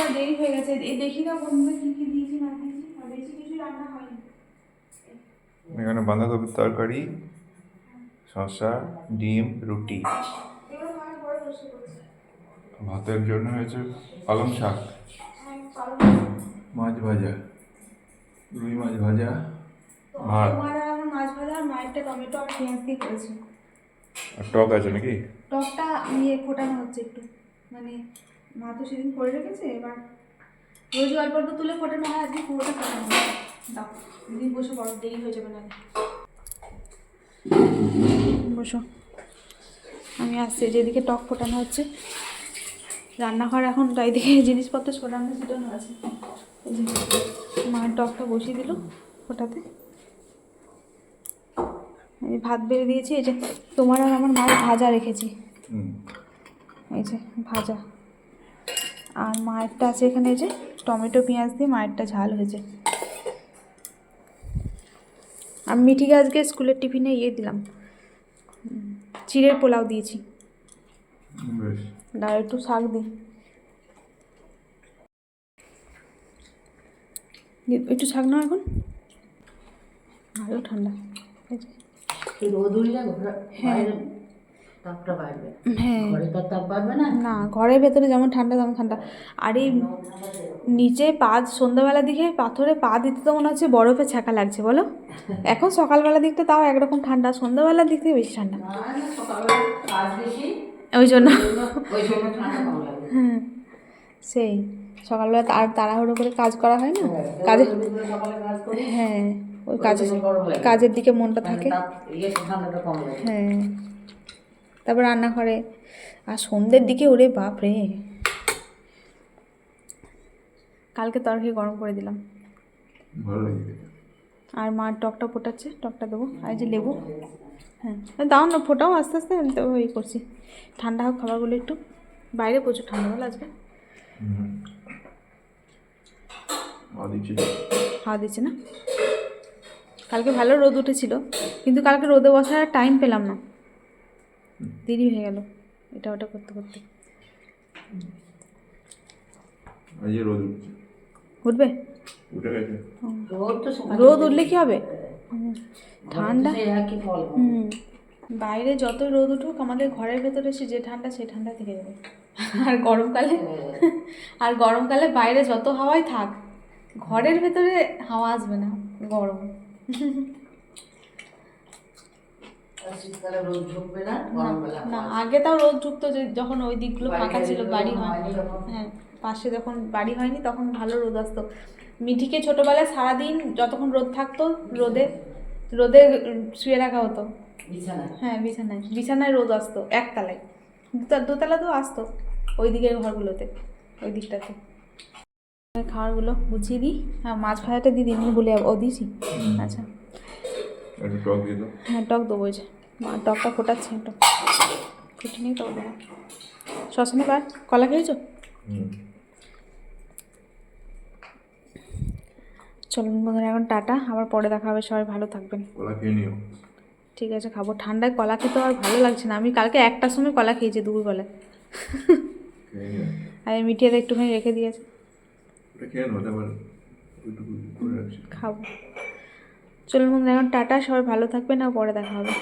আর দেরি হয়ে গেছে। দেখি না বন্ধুদের কি কি দিয়েছি না দিয়েছি। বেশি কিছু রান্না হয়নি। এখানে বাঁধাকপির তরকারি শসা ডিম রুটি। ভাতের জন্য হয়েছে পালং শাক। হ্যাঁ মাছ ভাজা রুই মাছ ভাজা ভাত। আর মাছ ভাজা আর মায়েরটা টমেটো আর পেঁয়াজ দিয়ে করেছি আর টক আছে নাকি? টকটা ইয়ে ফোটানো হচ্ছে একটু। মানে মা তো সেদিন করে রেখেছে এবার রোজ অল্প অল্প তুলে ফোটানো হয় আজকে পুরোটা ফোটানো হয় দাও দিদি বসে বড় দেরি হয়ে যাবে না বসো। আমি আসছি যেদিকে টক ফোটানো হচ্ছে। রান্নাঘর এখন চারিদিকে জিনিসপত্র ছোটানো ছোটানো আছে। মায়ের টকটা বসিয়ে দিল ফোটাতে। এই ভাত বেড়ে দিয়েছি এই যে তোমার আর আমার মায়ের ভাজা রেখেছি। এই যে ভাজা। আর মায়েরটা আছে এখানে যে টমেটো পেঁয়াজ দিয়ে মায়েরটা ঝাল হয়েছে। আর মিঠিকে আজকে স্কুলের টিফিনে ইয়ে দিলাম। চিড়ের পোলাও দিয়েছি। বেশ। আর একটু শাক দিই। একটু শাক নাও এখন। ভালো ঠান্ডা। এই তাপটা বাড়বে। হ্যাঁ। ঘরে তো তাপ বাড়বে না? না ঘরের ভেতরে যেমন ঠান্ডা তেমন ঠান্ডা। আর এই নিচে পা সন্ধ্যাবেলার দিকে পাথরে পা দিতে তো মনে হচ্ছে বরফে ছাকা লাগছে বলো? এখন সকালবেলার দিকটা তাও একরকম ঠান্ডা সন্ধ্যাবেলার দিক থেকে বেশি ঠান্ডা। ওই জন্য। হ্যাঁ সেই। সকালবেলা আর তাড়াহুড়ো করে কাজ করা হয় না? কাজে সকালে কাজ হ্যাঁ ওই কাজে ওই জন্য গরম লাগে। কাজের দিকে মনটা মানে থাকে। ইয়ে হ্যাঁ। তারপর রান্নাঘরে। আর সন্ধ্যের দিকে ওরে বাপ রে কালকে তরকারি গরম করে দিলাম। আর মা টকটা ফোটাচ্ছে টকটা দেবো। আর যে লেবু হ্যাঁ। দাও না ফোটাও আস্তে আস্তে আমি তো ওই করছি। ঠান্ডা হোক খাবারগুলো একটু। বাইরে প্রচুর ঠান্ডা বলো আজকে। হাওয়া দিচ্ছে। না। কালকে ভালো রোদ উঠেছিল কিন্তু কালকে রোদে বসার টাইম পেলাম না। দেরি হয়ে গেল। এটা ওটা করতে করতে। রোদ উঠবে? রোদ তো সকালে রোদ উঠলে কি হবে? ঠান্ডা? হুম। বাইরে যত রোদ উঠুক আমাদের ঘরের ভেতরে এসে যে ঠান্ডা সেই ঠান্ডা থেকে যাবে। আর গরমকালে আর গরমকালে বাইরে যত হাওয়াই থাক ঘরের ভেতরে হাওয়া আসবে না গরম। শীতকালে রোদ ঢুকবে না গরমবেলা না আগে তাও রোদ ঢুকতো যে যখন ওই দিকগুলো ফাঁকা ছিল বাড়ি হয় হ্যাঁ পাশে যখন বাড়ি হয়নি তখন ভালো রোদ আসতো। মিঠিকে ছোটোবেলায় সারাদিন যতক্ষণ রোদ থাকতো রোদে রোদে শুয়ে রাখা হতো। বিছানায়? হ্যাঁ বিছানায় বিছানায় রোদ আসতো একতলায়। দুতা- দোতলাতেও আসতো ওই দিকের ঘরগুলোতে ওই দিকটাতে। খাবারগুলো বুঝিয়ে দিই। হ্যাঁ মাছ ভাজাটা দিয়ে দিই আমি বলে যাব। ও দিয়েছি। আচ্ছা। একটু টক দিয়ে দাও। হ্যাঁ টক দেবো ওই যে। মা টকটা ফোটাচ্ছে একটু ফুটে নিয়ে টক দেবো। শ্মশানে বার কলা খেয়েছো? চলুন বন্ধুরা এখন টাটা। আবার পরে দেখা হবে সবাই ভালো থাকবেন। কলা খেয়ে নিও। ঠিক আছে খাব। ঠান্ডায় কলা খেতে আর ভালো লাগছে না। আমি কালকে একটার সময় কলা খেয়েছি দুপুরবেলায়। আর এই একটুখানি রেখে দিয়েছে। খাব। চলুন এখন টাটা সবাই ভালো থাকবেন আর পরে দেখা হবে।